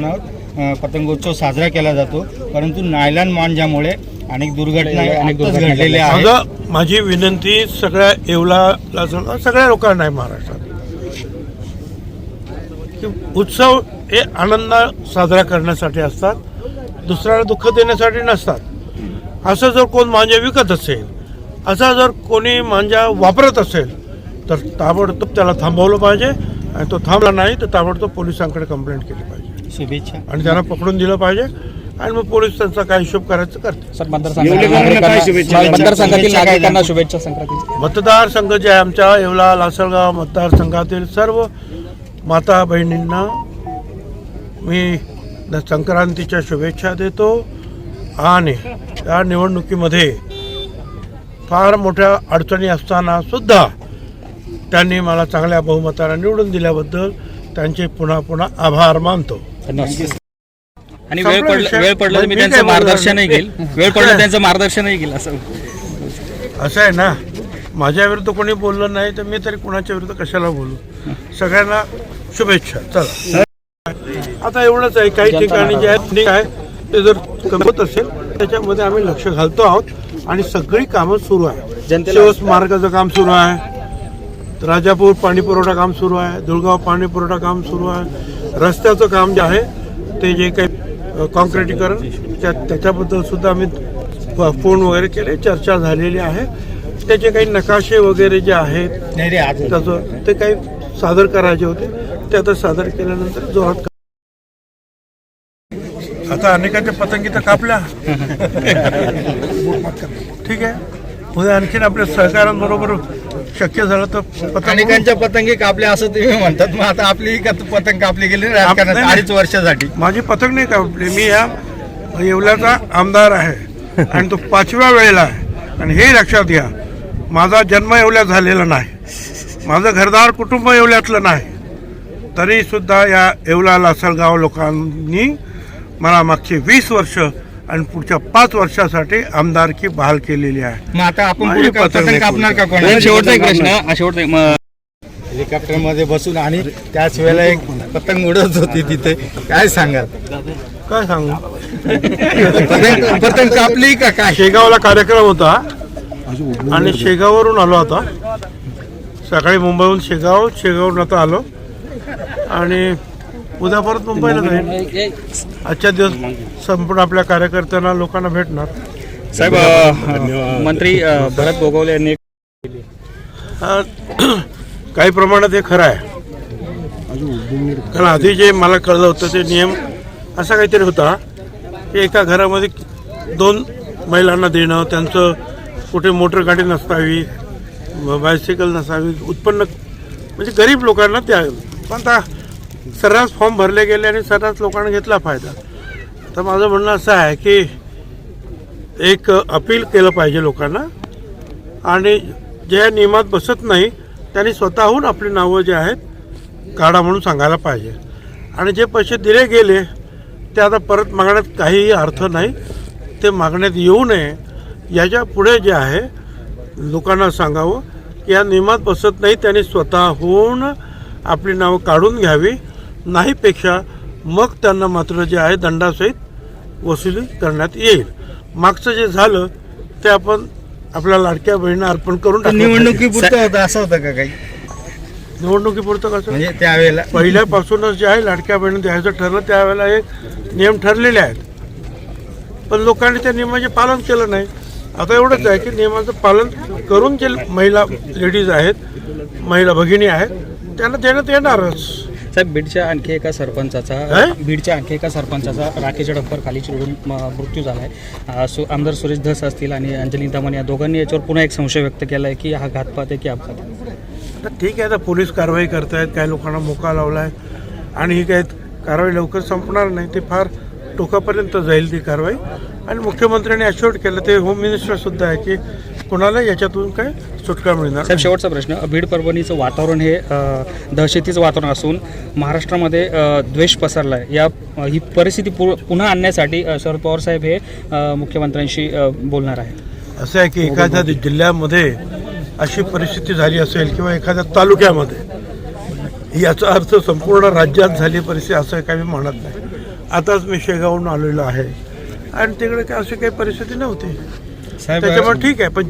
प्रमाणात पतंगोत्सव साजरा केला जातो. परंतु नायलॉन मांजामुळे अनेक दुर्घटना अनेक घडलेल्या आहेत. माझं माझी विनंती सगळ्या येवला सगळ्या लोकांना आहे महाराष्ट्रात. उत्सव हे आनंद साजरा करण्यासाठी असतात दुसऱ्याला दुःख देण्यासाठी नसतात. असं जर कोण मांजा विकत असेल असा जर कोणी मांजा वापरत असेल तर ताबडतोब त्याला थांबवलं पाहिजे आणि तो थांबला नाही तर ताबडतोब पोलिसांकडे कंप्लेंट केली पाहिजे. शुभेच्छा. आणि त्यांना पकडून दिलं पाहिजे आणि मग पोलीस त्यांचा काय हिशोब करायचं करते सर मतदारसंघातील? नागरिकांना- शुभेच्छा संक्रांतीच्या मतदारसंघ जे आहे आमच्या येवला लासलगाव मतदारसंघातील सर्व माता बहिणींना मी न- संक्रांतीच्या शुभेच्छा देतो आणि या निवडणुकीमध्ये फार मोठ्या अडचणी असताना सुद्धा त्यांनी मला चांगल्या बहुमताने निवडून दिल्याबद्दल त्यांचे पुन्हा पुन्हा आभार मानतो. आणि वेळ पडलं. वेळ पडलं तर मी मी त्यांचं मार्गदर्शनही नाही. घेईल. वेळ पडलं त्यांचं मार्गदर्शनही घेईल असं. असं आहे ना? माझ्या विरुद्ध कोणी बोललं नाही तर मी तरी कुणाच्या विरुद्ध कशाला बोलू? सगळ्यांना शुभेच्छा. चला. आता एवढंच आहे. काही ठिकाणी जे आहे ठीक आहे. ते जर कमवत असेल त्याच्यामध्ये आम्ही लक्ष घालतो आहोत आणि सगळी कामं सुरू आहे. जनतेला- शिवस्मारकाचं काम सुरू आहे. राजापूर पाणी पुरवठा काम सुरू आहे दुळगाव पाणी पुरवठा काम सुरू आहे. रस्त्याचं काम जे आहे ते जे काही अ, काँक्रिटीकरण त्या त्याच्याबद्दल सुद्धा आम्ही फोन वगैरे केले चर्चा झालेली आहे. त्याचे काही नकाशे वगैरे जे आहेत त्याचं ते काही सादर करायचे होते. ते आता सादर केल्यानंतर जोरात का- आता अनेकांच्या पतंगी तर कापल्या. ठीक आहे? उद्या आणखीन आपल्या सहकाऱ्यांबरोबर शक्य झालं तर पतंग अनेकांच्या पतंगी कापल्या असं तुम्ही म्हणतात. मग आता आपली का पतंग कापली गेली राजकारणात. अडीच वर्षासाठी. माझी पतंग नाही कापली. मी या येवल्याचा आमदार आहे. आणि तो पाचव्या वेळेला आहे. आणि हे लक्षात घ्या माझा जन्म येवल्यात झालेला नाही. माझं घरदार कुटुंब येवल्यातलं नाही. तरी सुद्धा या येवला लासलगाव लोकांनी मला मागची वीस वर्ष आणि पुढच्या पाच वर्षासाठी आमदारकी बहाल केलेली आहे. मग आता आपण पुढे का- कापणार का आणि कोणा शेवटचा एक प्रश्न. हा, शेवटचा एक, म- हेलिकॉप्टरमध्ये बसून आणि त्याच वेळेला एक पतंग उडत होती तिथे. काय सांगाल? काय सांगू? पतंग पतंग कापली का काय? शेगावला कार्यक्रम होता. आणि शेगाववरून आलो आता. सकाळी मुंबईहून शेगाव शेगावरून आता आलो. आणि उद्या परत मुंबईला जाईल. आजच्या दिवस संपूर्ण आपल्या कार्यकर्त्यांना लोकांना भेटणार. साहेब मंत्री भरत गोगवले यांनी काही प्रमाणात हे खरं आहे. कारण आधी जे मला कळलं होतं ते नियम असा काहीतरी होता की एका घरामध्ये दोन महिलांना देणं त्यांचं कुठे मोटर गाडी नसावी बायसिकल नसावी उत्पन्न म्हणजे गरीब लोकांना द्या पण आता सर्रास फॉर्म भरले गेले आणि सर्रास लोकांना घेतला फायदा. तर माझं म्हणणं असं आहे की एक अपील केलं पाहिजे लोकांना आणि जे नियमात बसत नाही त्यांनी स्वतःहून आपली नावं जे आहेत काढा म्हणून सांगायला पाहिजे. आणि जे पैसे दिले गेले ते आता परत मागण्यात काहीही अर्थ नाही ते मागण्यात येऊ नये याच्यापुढे जे आहे लोकांना सांगावं की या नियमात बसत नाही त्यांनी स्वतःहून आपली नावं काढून घ्यावी. नाहीपेक्षा मग त्यांना मात्र जे आहे दंडासहित वसुली करण्यात येईल. मागचं जे झालं ते आपण आपल्या लाडक्या बहिणींना अर्पण करून. निवडणुकीपुरतं होतं असं होतं का काही? निवडणुकीपुरतं कसं? म्हणजे त्यावेळेला पहिल्यापासूनच जे आहे लाडक्या बहिणी द्यायचं ठरलं त्यावेळेला एक नियम ठरलेले आहेत. पण लोकांनी त्या नियमाचे पालन केलं नाही. आता एवढंच आहे की नियमाचं पालन करून जे महिला लेडीज आहेत महिला भगिनी आहेत त्यांना देण्यात येणारच. साहेब बीडच्या आणखी एका सरपंचाचा काय? बीडच्या आणखी एका सरपंचाचा राखेच्या डंपर खाली चिरडून मृत्यू झाला आहे आमदार सुरेश धस असतील आणि अंजली दमन या दोघांनी याच्यावर पुन्हा एक संशय व्यक्त केला आहे की हा घातपात आहे की अपघात आहे? ठीक आहे आता पोलीस कारवाई करतायत काही लोकांना मोका लावला आहे आणि ही काही कारवाई लवकर संपणार नाही ते फार टोकापर्यंत जाईल ती कारवाई. आणि मुख्यमंत्र्यांनी अश्योर्ड केलं ते होम मिनिस्टर सुद्धा आहे की कोणाला याच्यातून काय सुटका मिळणार साहेब शेवटचा प्रश्न. बीड परभणीचं वातावरण हे दहशतीचं वातावरण असून महाराष्ट्रामध्ये द्वेष पसरला आहे या ही परिस्थिती पुन्हा आणण्यासाठी शरद पवार साहेब हे मुख्यमंत्र्यांशी बोलणार आहे असं आहे की एखाद्या जिल्ह्यामध्ये अशी परिस्थिती झाली असेल किंवा एखाद्या तालुक्यामध्ये याचा अर्थ संपूर्ण राज्यात झाली परिस्थिती असं काही मी म्हणत नाही. आताच मी शेगावहून आलेलो आहे. आणि तिकडे काय अशी काही परिस्थिती नव्हती. साहेब त्याच्यामुळे ठीक आहे पण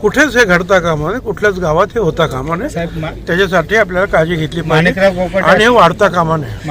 कुठेच हे घडता कामा नये कुठल्याच गावात हे होता कामा नये. साहेब मा- त्याच्यासाठी आपल्याला काळजी घेतली माणिकराव पाहिजे आणि हे वाढता कामा नये.